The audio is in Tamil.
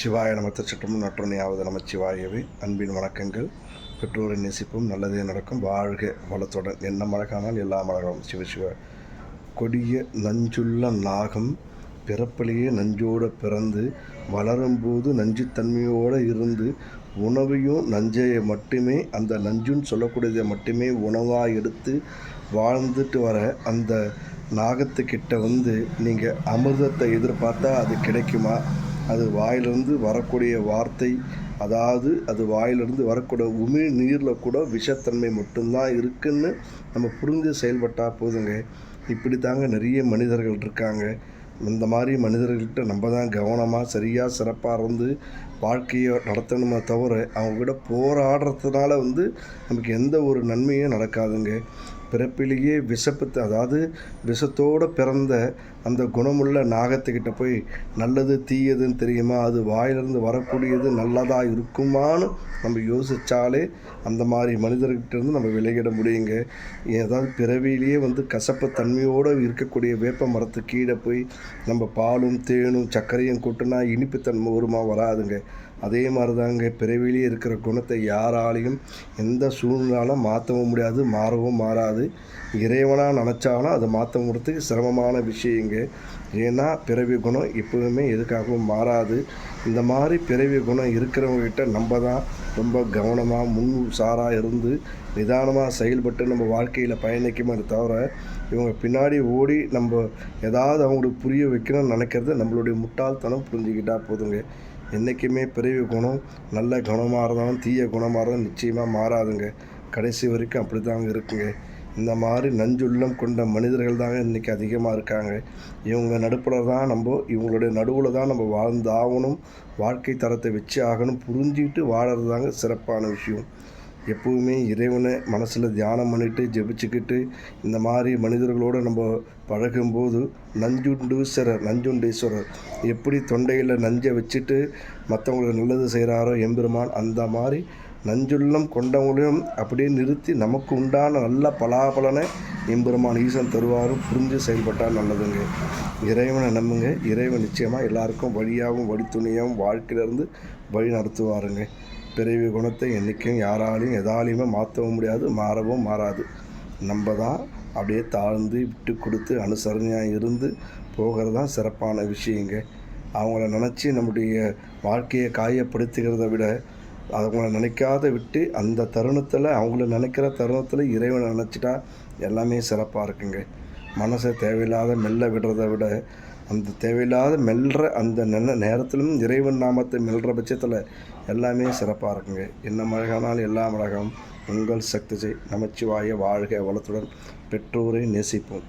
சிவாய நம திருச்சட்டமும் நற்றுணையாவது நமச்சிவாயவே. அன்பின் வணக்கங்கள். பெற்றோரின் நேசிப்பும். நல்லதே நடக்கும். வாழ்க வளத்துடன் என்ன மழகானால் எல்லா மழகம் சிவசிவ கொடிய நஞ்சுள்ள நாகம் பிறப்பிலேயே நஞ்சோடு பிறந்து வளரும்போது நஞ்சுத்தன்மையோடு இருந்து உணவையும் நஞ்சையை மட்டுமே அந்த நஞ்சுன்னு சொல்லக்கூடியதை மட்டுமே உணவாக எடுத்து வாழ்ந்துட்டு வர அந்த நாகத்துக்கிட்ட வந்து நீங்கள் அமிர்தத்தை எதிர்பார்த்தா அது கிடைக்குமா? அது வாயிலிருந்து வரக்கூடிய வார்த்தை அதாவது அது வாயிலிருந்து வரக்கூடிய உமிழ் நீரில் கூட விஷத்தன்மை மட்டும்தான் இருக்குன்னு நம்ம புரிஞ்சு செயல்பட்டால் போதுங்க. இப்படி தாங்க நிறைய மனிதர்கள் இருக்காங்க. இந்த மாதிரி மனிதர்கள்கிட்ட நம்ம தான் கவனமாக சரியாக சிறப்பாக இருந்து வாழ்க்கையை நடத்தணுமே தவிர அவங்க போராடுறதுனால வந்து நமக்கு எந்த ஒரு நன்மையும் நடக்காதுங்க. பிறப்பிலேயே விஷப்பத்து அதாவது விஷத்தோடு பிறந்த அந்த குணமுள்ள நாகத்துக்கிட்ட போய் நல்லது தீயதுன்னு தெரியுமா? அது வாயிலிருந்து வரக்கூடியது நல்லதாக இருக்குமான்னு நம்ம யோசித்தாலே அந்த மாதிரி மனிதர்கிட்ட இருந்து நம்ம விலகிட முடியுங்க. ஏதாவது பிறவியிலேயே வந்து கசப்பு தன்மையோடு இருக்கக்கூடிய வேப்ப மரத்து கீழே போய் நம்ம பாலும் தேனும் சர்க்கரையும் கூட்டினா இனிப்புத்தன்மை ஒருமா வராதுங்க. அதே மாதிரி தாங்க பிறவிலேயே இருக்கிற குணத்தை யாராலையும் எந்த சூழ்நிலாலும் மாற்றவும் முடியாது மாறவும் மாறாது. இறைவனாக நினச்சாலும் அதை மாற்ற முடியறதுக்கு சிரமமான விஷயங்க. ஏன்னா பிறவி குணம் எப்போதுமே எதுக்காகவும் மாறாது. இந்த மாதிரி பிறவி குணம் இருக்கிறவங்ககிட்ட நம்ம தான் ரொம்ப கவனமாக முன் சாராக இருந்து நிதானமாக செயல்பட்டு நம்ம வாழ்க்கையில் பயணிக்குமே தவிர இவங்க பின்னாடி ஓடி நம்ம ஏதாவது அவங்களுக்கு புரிய வைக்கணும்னு நினைக்கிறது நம்மளுடைய முட்டாள்தனம் புரிஞ்சுக்கிட்டால் போதுங்க. என்றைக்குமே பிறவி குணம் நல்ல குணமாக இருந்தாலும் தீய குணமாக இருந்தாலும் நிச்சயமாக மாறாதுங்க. கடைசி வரைக்கும் அப்படி தாங்க இருக்குங்க. இந்த மாதிரி நஞ்சுள்ளம் கொண்ட மனிதர்கள் தாங்க இன்றைக்கி அதிகமாக இருக்காங்க. இவங்க நடுப்பில் தான் நம்ம இவங்களுடைய நடுவில் தான் நம்ம வாழ்ந்தாகணும் வாழ்க்கை தரத்தை வச்சு ஆகணும் புரிஞ்சுக்கிட்டு வாழறது தாங்க சிறப்பான விஷயம். எப்போவுமே இறைவனை மனசில் தியானம் பண்ணிட்டு ஜெபிச்சுக்கிட்டு இந்த மாதிரி மனிதர்களோடு நம்ம பழகும்போது நஞ்சுண்டீஸ்வரர் நஞ்சுண்டீஸ்வரர் எப்படி தொண்டையில் நஞ்சை வச்சுட்டு மற்றவங்களுக்கு நல்லது செய்கிறாரோ எம்பெருமான் அந்த மாதிரி நஞ்சுள்ளம் கொண்டவங்களையும் அப்படியே நிறுத்தி நமக்கு உண்டான நல்ல பலாபலனை எம்பெருமான் ஈசன் தருவாரும் புரிஞ்சு செயல்பட்டால் நல்லதுங்க. இறைவனை நம்புங்க. இறைவன் நிச்சயமாக எல்லாருக்கும் வழியாகவும் வழித்துணையாகவும் வாழ்க்கையிலேருந்து வழி நடத்துவாருங்க. பிறவி குணத்தை என்றைக்கும் யாராலையும் எதாலையுமே மாற்றவும் முடியாது மாறவும் மாறாது. நம்ம தான் அப்படியே தாழ்ந்து விட்டு கொடுத்து அனுசரணையாக இருந்து போகிறது தான் சிறப்பான விஷயங்க. அவங்கள நினச்சி நம்முடைய வாழ்க்கையை காயப்படுத்துகிறத விட அவங்கள நினைக்காத விட்டு அந்த தருணத்தில் அவங்கள நினைக்கிற தருணத்தில் இறைவனை நினச்சிட்டா எல்லாமே சிறப்பாக இருக்குங்க. மனசை தேவையில்லாத மெல்ல விடுறத விட அந்த தேவையில்லாத மெல்ற அந்த நென நேரத்திலும் இறைவன் நாமத்தை மெல்ற பட்சத்தில் எல்லாமே சிறப்பாக இருக்குங்க. என்ன மழகானால் எல்லா மழகம் உங்கள் சக்தி செய் நமச்சிவாய வாழ்க வளத்துடன் பெற்றோரை நேசிப்போம்.